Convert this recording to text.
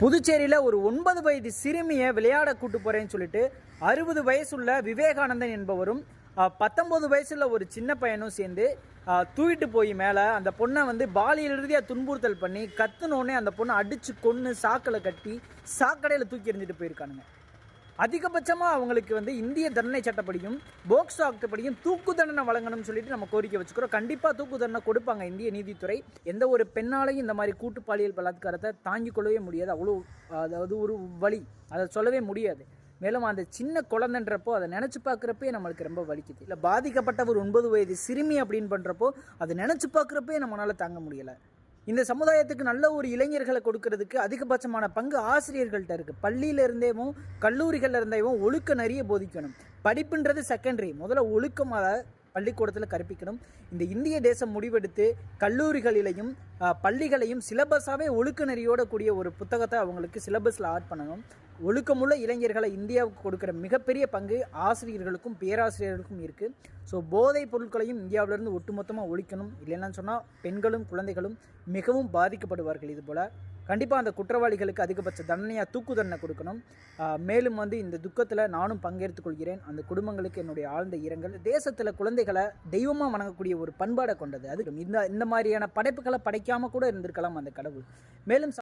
புதுச்சேரியில் ஒரு ஒன்பது வயது சிறுமியை விளையாட கூட்டு போகிறேன்னு சொல்லிட்டு அறுபது வயசுள்ள விவேகானந்தன் என்பவரும் பத்தொம்போது வயசுள்ள ஒரு சின்ன பையனும் சேர்ந்து தூக்கிட்டு போய் மேலே அந்த பொண்ணை வந்து பாலியல் ரீதியாக துன்புறுத்தல் பண்ணி கத்துனோடனே அந்த பொண்ணை அடித்து கொன்று சாக்கில் கட்டி சாக்கடையில் தூக்கி எறிஞ்சிட்டு போயிருக்கானுங்க. அதிகபட்சமாக அவங்களுக்கு வந்து இந்திய தண்டனை சட்டப்படியும் போக்ஸ் ஆக்டப்படியும் தூக்கு தண்டனை வழங்கணும்னு சொல்லிட்டு நம்ம கோரிக்கை வச்சுக்கிறோம். கண்டிப்பாக தூக்கு தண்டனை கொடுப்பாங்க இந்திய நீதித்துறை. எந்த ஒரு பெண்ணாலையும் இந்த மாதிரி கூட்டு பாலியல் பலாத்காரத்தை தாங்கிக் கொள்ளவே முடியாது. அவ்வளோ அதாவது ஒரு வழி. அதை சொல்லவே முடியாது. மேலும் அந்த சின்ன குழந்தைன்றப்போ அதை நினச்சி பார்க்குறப்பே நம்மளுக்கு ரொம்ப வலிக்குது. இல்லை பாதிக்கப்பட்ட ஒரு ஒன்பது வயது சிறுமி அப்படின்னு பண்ணுறப்போ அதை நினச்சி பார்க்குறப்பே நம்மளால் தாங்க முடியலை. சமுதாயத்துக்கு நல்ல ஒரு இளைஞர்களை கொடுக்கறதுக்கு அதிகபட்சமான பங்கு ஆசிரியர்கள்ட்ட இருக்குது பள்ளியில கல்லூரிகளில் இருந்தேவும் ஒழுக்க நிறைய போதிக்கணும். படிப்புன்றது செகண்டரி முதல்ல ஒழுக்கமாக பள்ளிக்கூடத்தில் கற்பிக்கணும். இந்த இந்திய தேசம் முடிவெடுத்து கல்லூரிகளிலையும் பள்ளிகளையும் சிலபஸாகவே ஒழுக்க நெறியோட கூடிய ஒரு புத்தகத்தை அவங்களுக்கு சிலபஸில் ஆட் பண்ணணும். ஒழுக்கமுள்ள இளைஞர்களை இந்தியாவுக்கு கொடுக்குற மிகப்பெரிய பங்கு ஆசிரியர்களுக்கும் பேராசிரியர்களுக்கும் இருக்குது ஸோ போதைப் பொருட்களையும் இந்தியாவிலிருந்து ஒட்டுமொத்தமாக ஒழிக்கணும். இல்லைன்னு சொன்னால் பெண்களும் குழந்தைகளும் மிகவும் பாதிக்கப்படுவார்கள் இது போல். கண்டிப்பாக அந்த குற்றவாளிகளுக்கு அதிகபட்ச தண்டனையாக தூக்கு தண்டனை கொடுக்கணும். மேலும் வந்து இந்த துக்கத்தில் நானும் பங்கேற்றுக் கொள்கிறேன். அந்த குடும்பங்களுக்கு என்னுடைய ஆழ்ந்த இரங்கல். தேசத்தில் குழந்தைகளை தெய்வமாக வணங்கக்கூடிய ஒரு பண்பாடை கொண்டது. அது இந்த இந்த மாதிரியான படைப்புகளை படைக்காமல் கூட இருந்திருக்கலாம் அந்த கடவுள். மேலும்